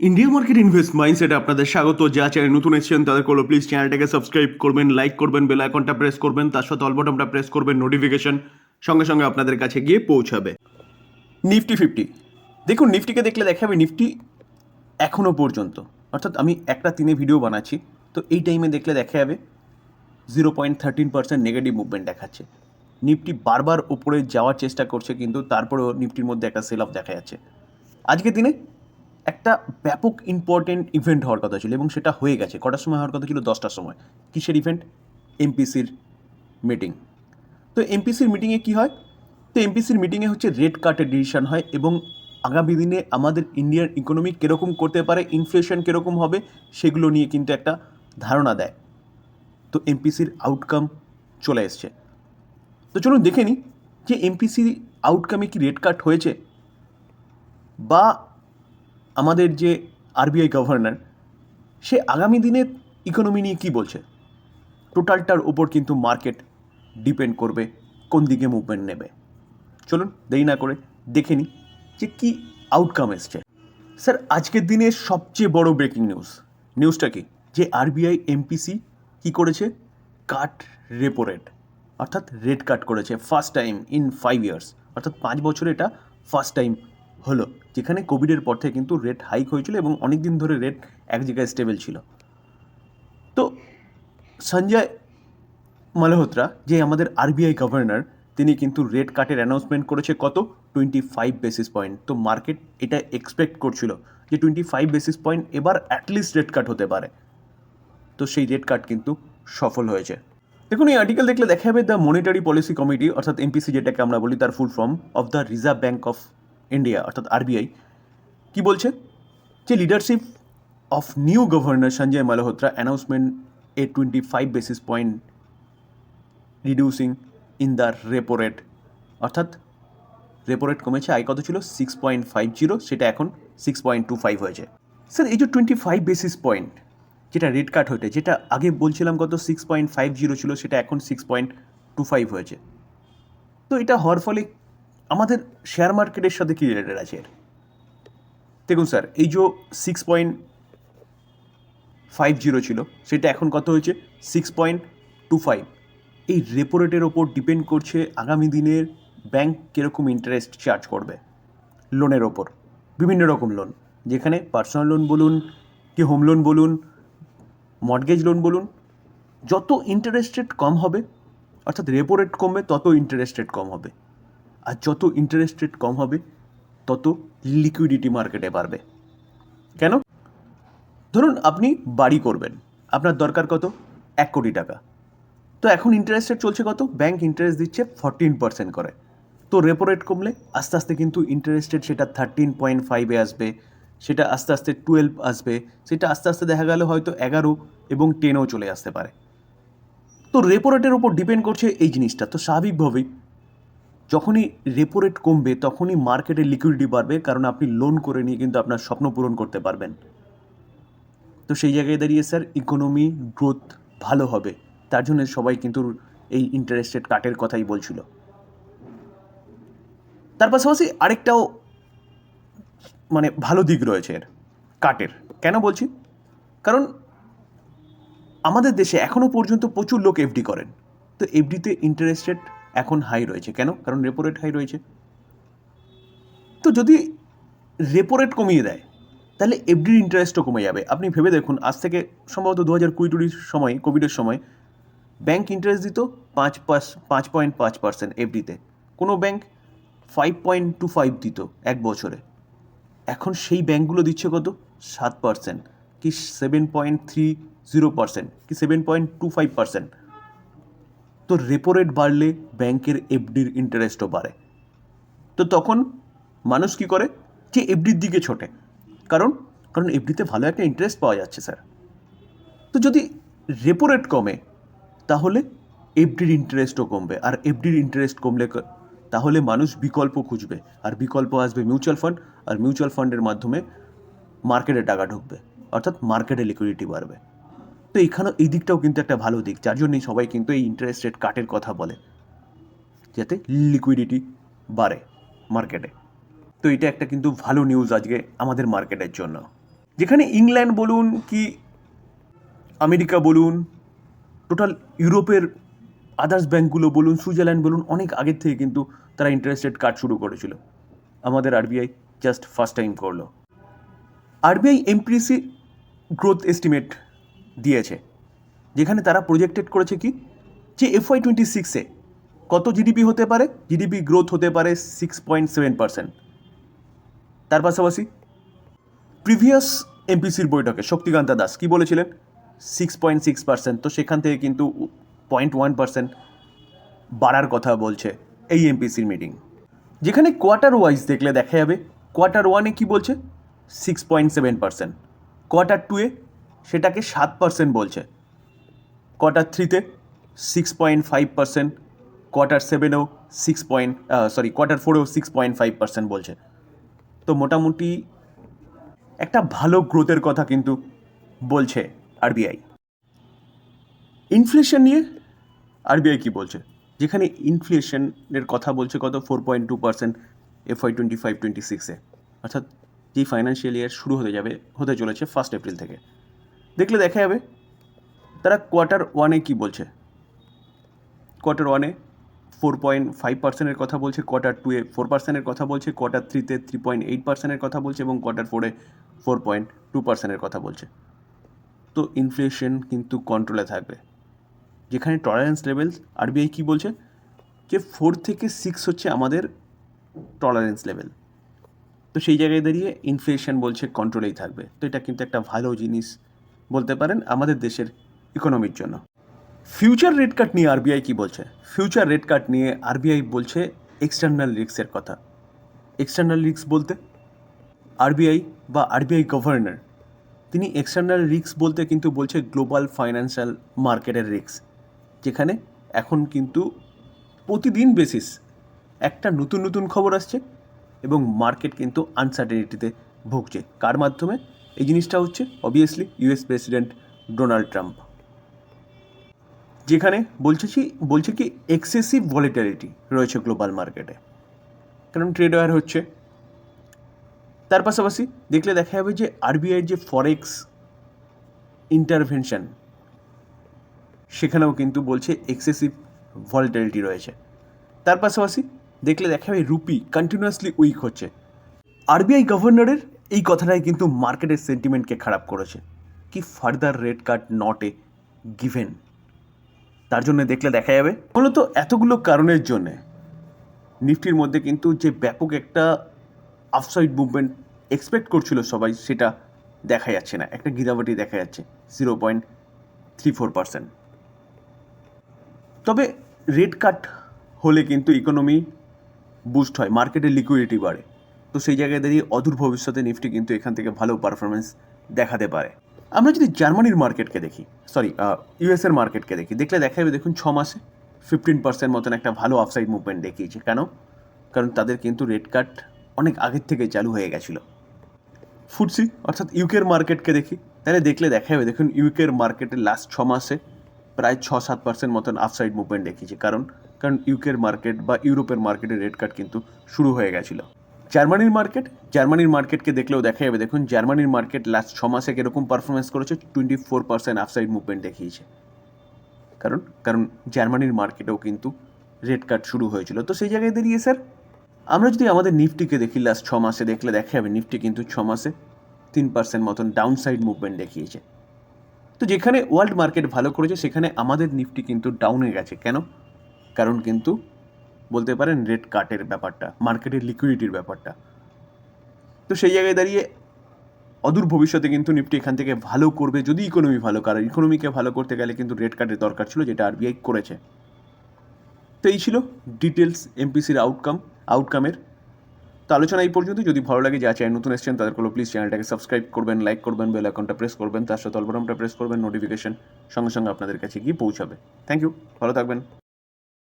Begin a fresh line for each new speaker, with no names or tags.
India market invest মাইন্ডসেটে আপনাদের স্বাগত। যা চ্যানেল নতুন এসেছেন তাদের করল প্লিজ চ্যানেলটাকে সাবস্ক্রাইব করবেন লাইক করবেন বেল আইকনটা প্রেস করবেন, তার সাথে অল বটনটা প্রেস করবেন নোটিফিকেশন সঙ্গে সঙ্গে আপনাদের কাছে গিয়ে পৌঁছাবে। নিফটি ফিফটি দেখুন নিফটিকে দেখলে দেখাবে নিফটি এখনও পর্যন্ত, অর্থাৎ আমি একটা তিনে ভিডিও বানাচ্ছি, তো এই টাইমে দেখলে দেখা যাবে zero point thirteen percent negative movement দেখাচ্ছে। নিফটি বারবার উপরে যাওয়ার চেষ্টা করছে, কিন্তু তারপরেও নিফটির মধ্যে একটা সেল অফ দেখা যাচ্ছে। আজকের দিনে একটা ব্যাপক ইম্পর্টেন্ট ইভেন্ট হওয়ার কথা ছিল এবং সেটা হয়ে গেছে। কটার সময় হওয়ার কথা ছিল? দশটার সময়। কিসের ইভেন্ট এমপিসির মিটিং তো এমপিসির মিটিংয়ে কী হয়? তো এমপিসির মিটিংয়ে হচ্ছে রেড কার্টের ডিসিশন হয় এবং আগামী দিনে আমাদের ইন্ডিয়ান ইকোনমি কীরকম করতে পারে ইনফ্লেশন কীরকম হবে, সেগুলো নিয়ে কিন্তু একটা ধারণা দেয়। তো এমপিসির আউটকাম চলে এসছে। তো চলুন দেখে নিই যে এমপিসি আউটকামে কি রেড কাট হয়েছে? বা আমাদের যে আরবিআই গভর্নর সে আগামী দিনে ইকোনমি নিয়ে কী বলছে? টোটালটার উপর কিন্তু মার্কেট ডিপেন্ড করবে, কোন দিকে মুভমেন্ট নেবে। চলুন দেরি না করে দেখে নিই যে কী আউটকাম এসছে। স্যার, আজকের দিনের সবচেয়ে বড় ব্রেকিং নিউজ নিউজটা কি? যে আরবিআই এমপিসি কী করেছে? কাট রেপো রেট অর্থাৎ রেট কাট করেছে first time in five years অর্থাৎ পাঁচ বছরে এটা ফার্স্ট টাইম হলো, যেখানে কোভিডের পর থেকে কিন্তু রেট হাইক হয়েছিল এবং অনেক দিন ধরে রেট এক জায়গায় স্টেবল ছিল। তো সঞ্জয় মালহোত্রা, যে আমাদের আরবিআই গভর্নর তিনি কিন্তু রেট কাটের অ্যানাউন্সমেন্ট করেছে কত? টোয়েন্টি ফাইভ বেসিস পয়েন্ট তো মার্কেট এটা এক্সপেক্ট করছিল যে টোয়েন্টি ফাইভ বেসিস পয়েন্ট এবার অ্যাটলিস্ট রেট কাট হতে পারে। তো সেই রেট কাট কিন্তু সফল হয়েছে। দেখুন, এই আর্টিকেল দেখলে দেখা যাবে দ্য মনিটারি পলিসি কমিটি অর্থাৎ এমপিসি যেটাকে আমরা বলি, তার full form of the Reserve Bank of India অর্থাৎ আরবিআই কি বলছে? যে leadership of new governor Sanjay Malhotra announcement a twenty five basis point reducing in the repo rate অর্থাৎ রেপো রেট কমেছে, আয় কত ছিল? সিক্স পয়েন্ট ফাইভ জিরো সেটা এখন সিক্স পয়েন্ট টু ফাইভ হয়েছে। স্যার এই যে টোয়েন্টি ফাইভ বেসিস পয়েন্ট যেটা রেট কাট হয়েছে, যেটা আগে বলছিলাম কত? সিক্স পয়েন্ট ফাইভ জিরো ছিল, সেটা এখন সিক্স পয়েন্ট টু ফাইভ হয়েছে। তো এটা হওয়ার ফলে আমাদের শেয়ার মার্কেটের সাথে কী রিলেটেড আছে? এর দেখুন স্যার এই যে সিক্স পয়েন্ট ফাইভ জিরো ছিল, সেটা এখন কত হয়েছে? সিক্স পয়েন্ট টু ফাইভ এই রেপো রেটের ওপর ডিপেন্ড করছে আগামী দিনের ব্যাংক কীরকম ইন্টারেস্ট চার্জ করবে? লোনের ওপর। বিভিন্ন রকম লোন যেখানে পার্সোনাল লোন বলুন কি হোম লোন বলুন মর্গেজ লোন বলুন, যত ইন্টারেস্ট রেট কম হবে, অর্থাৎ রেপো রেট কমবে, তত ইন্টারেস্ট রেট কম হবে। আর যত ইন্টারেস্ট রেট কম হবে, তত লিকুইডিটি মার্কেটে বাড়বে। কেন? ধরুন আপনি বাড়ি করবেন, আপনার দরকার কত? এক কোটি টাকা। তো এখন ইন্টারেস্ট রেট চলছে কত? ব্যাংক ইন্টারেস্ট দিচ্ছে ফরটিন পার্সেন্ট করে। তো রেপো রেট কমলে আস্তে আস্তে কিন্তু ইন্টারেস্ট রেট সেটা থার্টিন পয়েন্ট ফাইভে আসবে, সেটা আস্তে আস্তে টুয়েলভ আসবে, সেটা আস্তে আস্তে দেখা গেল হয়তো এগারো এবং টেনও চলে আসতে পারে। তো রেপো রেটের ওপর ডিপেন্ড করছে এই জিনিসটা। তো স্বাভাবিকভাবেই যখনই রেপো রেট কমবে, তখনই মার্কেটে লিকুইডিটি বাড়বে, কারণ আপনি লোন করে নিয়ে কিন্তু আপনার স্বপ্ন পূরণ করতে পারবেন। তো সেই জায়গায় দাঁড়িয়ে স্যার ইকোনমি গ্রোথ ভালো হবে। তার জন্য সবাই কিন্তু এই ইন্টারেস্ট রেট কাটের কথাই বলছিল। তার পাশাপাশি আরেকটাও মানে ভালো দিক রয়েছে এর কাটের কেন বলছি? কারণ আমাদের দেশে এখনও পর্যন্ত প্রচুর লোক এফডি করেন। তো এফডিতে ইন্টারেস্ট রেট এখন হাই রয়েছে। কেন? কারণ রেপো রেট হাই রয়েছে। তো যদি রেপো রেট কমিয়ে দেয়, তাহলে এফডির ইন্টারেস্টও কমে যাবে। আপনি ভেবে দেখুন, আজ থেকে সম্ভবত দু হাজার কুড়ি টুড়ির সময় কোভিডের সময় ব্যাংক ইন্টারেস্ট দিত পাঁচ পাঁচ পাঁচ পয়েন্ট পাঁচ পার্সেন্ট এফডিতে কোনো bank five point two five দিত এক বছরে। এখন সেই ব্যাংকগুলো দিচ্ছে কত? সাত পার্সেন্ট কি seven point three zero percent কি seven point two five percent তো রেপো রেট বাড়লে ব্যাংকের এফডির ইন্টারেস্টও বাড়ে। তো তখন মানুষ কি করে? যে এফডির দিকে ছোটে। কারণ কারণ এফডিতে ভালো একটা ইন্টারেস্ট পাওয়া যাচ্ছে স্যার তো যদি রেপো রেট কমে, তাহলে এফডির ইন্টারেস্টও কমবে। আর এফডির ইন্টারেস্ট কমলে তাহলে মানুষ বিকল্প খুঁজবে। আর বিকল্প আসবে মিউচুয়াল ফান্ড আর মিউচুয়াল ফান্ডের মাধ্যমে মার্কেটে টাকা ঢুকবে। অর্থাৎ মার্কেটে লিকুইডিটি বাড়বে। তো এখানেও এই দিকটাও কিন্তু একটা ভালো দিক। যার জন্যই সবাই কিন্তু এই ইন্টারেস্ট রেট কাটের কথা বলে। যাতে লিকুইডিটি বাড়ে মার্কেটে তো এটা একটা কিন্তু ভালো নিউজ আজকে আমাদের মার্কেটের জন্য। যেখানে ইংল্যান্ড বলুন কি আমেরিকা বলুন টোটাল ইউরোপের আদার্স ব্যাঙ্কগুলো বলুন, সুইজারল্যান্ড বলুন, অনেক আগের থেকে কিন্তু তারা ইন্টারেস্ট রেট কাট শুরু করেছিল। আমাদের আরবিআই জাস্ট ফার্স্ট টাইম করল। আরবিআই এমপিসি গ্রোথ এস্টিমেট দিয়েছে। যেখানে তারা প্রজেক্টেড করেছে কি? যে এফওয়াই টোয়েন্টি সিক্সে কত জিডিপি হতে পারে? জিডিপি গ্রোথ হতে পারে সিক্স পয়েন্ট সেভেন পার্সেন্ট তার পাশাপাশি প্রিভিয়াস এমপিসির বৈঠকে শক্তিকান্তা দাস কি বলেছিলেন? সিক্স পয়েন্ট সিক্স পার্সেন্ট তো সেখান থেকে কিন্তু পয়েন্ট ওয়ান পার্সেন্ট বাড়ার কথা বলছে এই এমপিসির মিটিং যেখানে কোয়ার্টার ওয়াইজ দেখলে দেখা যাবে কোয়ার্টার ওয়ানে কি বলছে? Six point seven percent quarter টুয়ে সেটাকে সাত পার্সেন্ট বলছে। কোয়ার্টার থ্রিতে six point five percent quarter সেভেনেও six point sorry quarter ফোরেও সিক্স পয়েন্ট ফাইভ পার্সেন্ট বলছে। তো মোটামুটি একটা ভালো গ্রোথের কথা কিন্তু বলছে আরবিআই ইনফ্লেশন নিয়ে আরবিআই কি বলছে? যেখানে ইনফ্লেশনের কথা বলছে কত? Four point two percent FY twenty five twenty সিক্সে অর্থাৎ যেই ফাইন্যান্সিয়াল ইয়ার শুরু হতে যাবে, হতে চলেছে ফার্স্ট এপ্রিল থেকে। দেখলে দেখা যাবে তারা কোয়ার্টার ওয়ানে কি বলছে? কোয়ার্টার ওয়ানে ফোর পয়েন্ট ফাইভ পার্সেন্টের কথা বলছে কোয়ার্টার টুয়ে ফোর পার্সেন্টের কথা বলছে কোয়ার্টার থ্রিতে থ্রি পয়েন্ট এইট পার্সেন্টের কথা বলছে এবং কোয়ার্টার ফোরে ফোর পয়েন্ট টু পার্সেন্টের কথা বলছে। তো ইনফ্লেশন কিন্তু কন্ট্রোলে থাকবে। যেখানে টলারেন্স লেভেল আরবিআই কী বলছে? যে ফোর থেকে সিক্স হচ্ছে আমাদের টলারেন্স লেভেল তো সেই জায়গায় দাঁড়িয়ে ইনফ্লেশন বলছে কন্ট্রোলেই থাকবে। তো এটা কিন্তু একটা ভালো জিনিস। বলতে পারেন আমাদের দেশের ইকোনমির জন্য। ফিউচার রেট কাট নিয়ে আরবিআই কি বলছে? ফিউচার রেট কাট নিয়ে আরবিআই বলছে এক্সটার্নাল রিস্কের কথা। এক্সটার্নাল রিস্ক বলতে আরবিআই বা আরবিআই গভর্নর তিনি এক্সটার্নাল রিস্ক বলতে কিন্তু বলছে গ্লোবাল ফাইন্যান্সিয়াল মার্কেটের রিস্ক যেখানে এখন কিন্তু প্রতিদিন বেসিস একটা নতুন নতুন খবর আসছে এবং মার্কেট কিন্তু আনসার্টেনিটিতে ভুগছে। কার মাধ্যমে? এই জিনিসটা হচ্ছে obviously US president Donald Trump যেখানে বলছে কি বলছে কি এক্সেসিভ ভলিটালিটি রয়েছে গ্লোবাল মার্কেটে কারণ ট্রেড ওয়ার হচ্ছে। তার পাশাপাশি দেখলে দেখা যাবে যে আরবিআইয়ের যে ফরেক্স ইন্টারভেনশন সেখানেও কিন্তু বলছে এক্সেসিভ ভলিটালিটি রয়েছে। তার পাশাপাশি দেখলে দেখা যাবে রুপি কন্টিনিউয়াসলি উইক হচ্ছে। আরবিআই গভর্নরের এই কথাটাই কিন্তু মার্কেটের সেন্টিমেন্টকে খারাপ করেছে। কি further rate cut not a given তার জন্য দেখলে দেখা যাবে। মূলত এতগুলো কারণের জন্যে নিফটির মধ্যে কিন্তু যে ব্যাপক একটা আফসাইড মুভমেন্ট এক্সপেক্ট করছিল সবাই, সেটা দেখা যাচ্ছে না। একটা গিরাবাটি দেখা যাচ্ছে zero point three four percent তবে রেট কাট হলে কিন্তু ইকোনমি বুস্ট হয় মার্কেটে লিকুইডিটি বাড়ে। তো সেই জায়গায় দাঁড়িয়ে অদূর ভবিষ্যতে নিফটি কিন্তু এখান থেকে ভালো পারফরমেন্স দেখাতে পারে। আমরা যদি জার্মানির মার্কেটকে দেখি সরি ইউএসের মার্কেটকে দেখি, দেখলে দেখা যাবে দেখুন, ছ মাসে ফিফটিন পার্সেন্ট মতন একটা ভালো আফসাইড মুভমেন্ট দেখিয়েছে। কেন? কারণ তাদের কিন্তু রেট কাট অনেক আগের থেকে চালু হয়ে গেছিল। ফুডসি অর্থাৎ ইউকের মার্কেটকে দেখি, তাহলে দেখলে দেখা যাবে দেখুন ইউকের মার্কেটে লাস্ট ছ মাসে প্রায় ছ সাত পার্সেন্ট মতন আফসাইড মুভমেন্ট দেখিয়েছে। কারণ? কারণ ইউকের মার্কেট বা ইউরোপের মার্কেটে রেট কাট কিন্তু শুরু হয়ে গেছিল। জার্মানির মার্কেট, জার্মানির মার্কেটকে দেখলেও দেখা যাবে, দেখুন, জার্মানির মার্কেট লাস্ট ছ মাসে কীরকম পারফরমেন্স করেছে twenty four percent upside movement দেখিয়েছে। কারণ কারণ জার্মানির মার্কেটেও কিন্তু রেট কাট শুরু হয়েছিল। তো সেই জায়গায় দাঁড়িয়ে স্যার আমরা যদি আমাদের নিফটিকে দেখি লাস্ট ছ মাসে, দেখলে দেখা যাবে নিফটি কিন্তু ছ মাসে তিন পার্সেন্ট মতন ডাউন সাইড মুভমেন্ট দেখিয়েছে। তো যেখানে ওয়ার্ল্ড মার্কেট ভালো করেছে, সেখানে আমাদের নিফটি কিন্তু ডাউনে গেছে। কেন? কারণ কিন্তু বলতে পারেন রেট কাটের ব্যাপারটা মার্কেটের লিকুইডিটির ব্যাপারটা। তো সেই জায়গায় দাঁড়িয়ে অদূর ভবিষ্যতে কিন্তু নিফটি এখান থেকে ভালো করবে, যদি ইকোনমি ভালো, কারণ ইকোনমিকে ভালো করতে গেলে কিন্তু রেট কাটের দরকার ছিল, যেটা আরবিআই করেছে। তো এই ছিল ডিটেলস এমপিসির আউটকাম আউটকামের তো আলোচনা এই পর্যন্ত, যদি ভালো লাগে যা চ্যানেল নতুন এসেছেন, তাদের কোনো প্লিজ চ্যানেলটাকে সাবস্ক্রাইব করবেন লাইক করবেন বেল আইকনটা প্রেস করবেন, তার সাথে অলবটনটা প্রেস করবেন নোটিফিকেশন সঙ্গে সঙ্গে আপনাদের কাছে গিয়ে পৌঁছাবে। থ্যাংক ইউ ভালো থাকবেন।